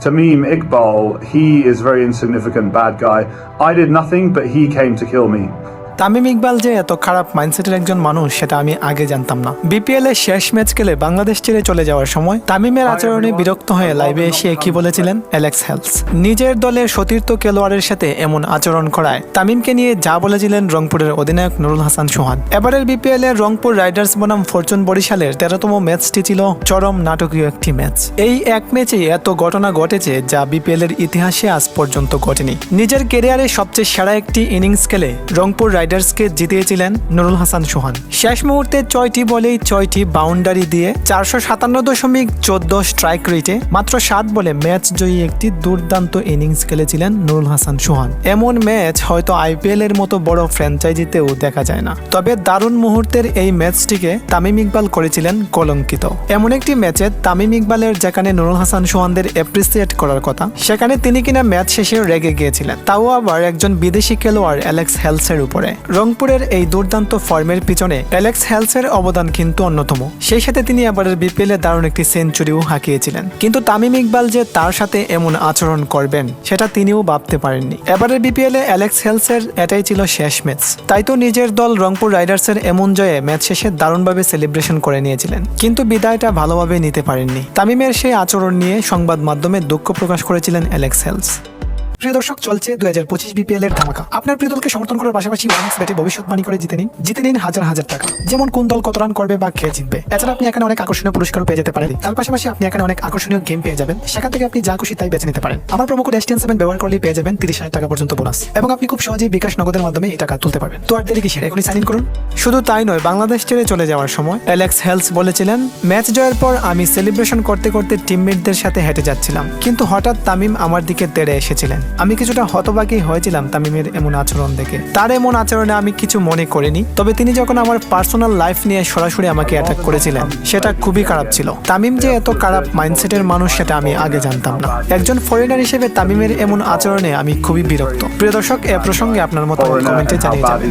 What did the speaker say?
Tamim Iqbal, he is very insignificant bad guy. I did nothing, but he came to kill me. Tamim Iqbal যে এত খারাপ মাইন্ডসেটের একজন মানুষ সেটা আমি আগে জানতাম না। বিপিএল এর শেষ ম্যাচ খেলে বাংলাদেশ ছেড়ে চলে যাওয়ার সময় তামিমের আচরণে বিরক্ত হয়ে লাইভে এসে কি বলেছিলেন? অ্যালেক্স হেলস নিজের দলের সতীর্থ খেলোয়াড়ের সাথে এমন আচরণ করায় তামিমকে নিয়ে যা বলেছিলেন রংপুরের অধিনায়ক নুরুল হাসান সোহান। এবারের বিপিএল এর রংপুর রাইডার্স বনাম ফরচুন বরিশালের তেরোতম ম্যাচটি ছিল চরম নাটকীয় একটি ম্যাচ। এই এক ম্যাচে এত ঘটনা ঘটেছে যা বিপিএল এর ইতিহাসে আজ পর্যন্ত ঘটেনি। নিজের কেরিয়ারে সবচেয়ে সেরা একটি ইনিংস খেলে রংপুর রাইডার্সকে জিতিয়েছিলেন নুরুল হাসান সোহান। শেষ মুহূর্তে ছয়টি বলেই ছয়টি বাউন্ডারি দিয়ে চারশো সাতান্ন দশমিক চোদ্দ স্ট্রাইক রেটে মাত্র সাত বলে ম্যাচ জয়ী একটি দুর্দান্ত ইনিংস খেলেছিলেন নুরুল হাসান সোহান। এমন ম্যাচ হয়তো আইপিএল এর মতো বড় ফ্র্যাঞ্চাইজিতেও দেখা যায় না। তবে দারুণ মুহূর্তের এই ম্যাচটিকে তামিম ইকবাল করেছিলেন কলঙ্কিত। এমন একটি ম্যাচে তামিম ইকবালের যেখানে নুরুল হাসান সোহানদের অ্যাপ্রিসিয়েট করার কথা, সেখানে তিনি কিনা ম্যাচ শেষে রেগে গিয়েছিলেন। তাও আবার একজন বিদেশি খেলোয়াড় অ্যালেক্স হেলসের উপরে। রংপুরের এই দুর্দান্ত ফর্মের পিছনে অ্যালেক্স হেলসের অবদান কিন্তু অন্যতম। সেই সাথে তিনি এবারের বিপিএল দারুণ একটি সেঞ্চুরিও হাঁকিয়েছিলেন। কিন্তু তামিম ইকবাল যে তার সাথে এমন আচরণ করবেন, সেটা তিনিও ভাবতে পারেননি। এবারের বিপিএল অ্যালেক্স হেলসের এটাই ছিল শেষ ম্যাচ। তাই তো নিজের দল রংপুর রাইডার্সের এমন জয়ে ম্যাচ শেষে দারুণভাবে সেলিব্রেশন করে নিয়েছিলেন। কিন্তু বিদায়টা ভালোভাবে নিতে পারেননি। তামিমের সেই আচরণ নিয়ে সংবাদ মাধ্যমে দুঃখ প্রকাশ করেছিলেন অ্যালেক্স হেলস। প্রিয় দর্শক, চলছে দুই হাজার পঁচিশ বিপিএল এর ধামাকা। আপনার প্রিয় দলকে সমর্থন করার পাশাপাশি ওয়ানিক্স ব্যাটে ভবিষ্যৎবাণী করে জিতে নিন। জিতে নিন হাজার হাজার টাকা। যেমন কোন দল কত রান করবে বা খেয়ে জিতবে। এছাড়া আপনি এখানে অনেক আকর্ষণীয় পুরস্কারও পেয়ে যেতে পারেন। তার পাশাপাশি আপনি এখানে অনেক আকর্ষণীয় গেম পেয়ে যাবেন। সেখান থেকে আপনি যা খুশি তাই বেছে নিতে পারেন। আমার প্রমো কোড এসটিএন সেভেন ব্যবহার করলে পেয়ে যাবেন তিরিশ হাজার টাকা পর্যন্ত বোনাস এবং আপনি খুব সহজেই বিকাশ নগদের মাধ্যমে এই টাকা তুলতে পারবেন। তো আর দেরি কিসের? এখনই সাইন করুন। শুধু তাই নয়, বাংলাদেশ ছেড়ে চলে যাওয়ার সময় অ্যালেক্স হেলস বলেছিলেন, ম্যাচ জয়ের পর আমি সেলিব্রেশন করতে করতে টিমমেটদের সাথে হেঁটে যাচ্ছিলাম। কিন্তু হঠাৎ তামিম আমার দিকে তেড়ে এসেছিলেন। আমি কিছুটা হতবাকি হয়েছিলাম তামিমের এমন আচরণ দেখে। তার এমন আচরণে আমি কিছু মনে করিনি তবে তিনি যখন আমার পার্সোনাল লাইফ নিয়ে সরাসরি আমাকে অ্যাটাক করেছিলেন সেটা খুবই খারাপ ছিল। তামিম যে এত খারাপ মাইন্ডসেটের মানুষ সেটা আমি আগে জানতাম না। একজন ফরেনার হিসেবে তামিমের এমন আচরণে আমি খুবই বিরক্ত। প্রিয় দর্শক এ প্রসঙ্গে আপনার মতো Foreigner কমেন্টে জানিয়ে যাবেন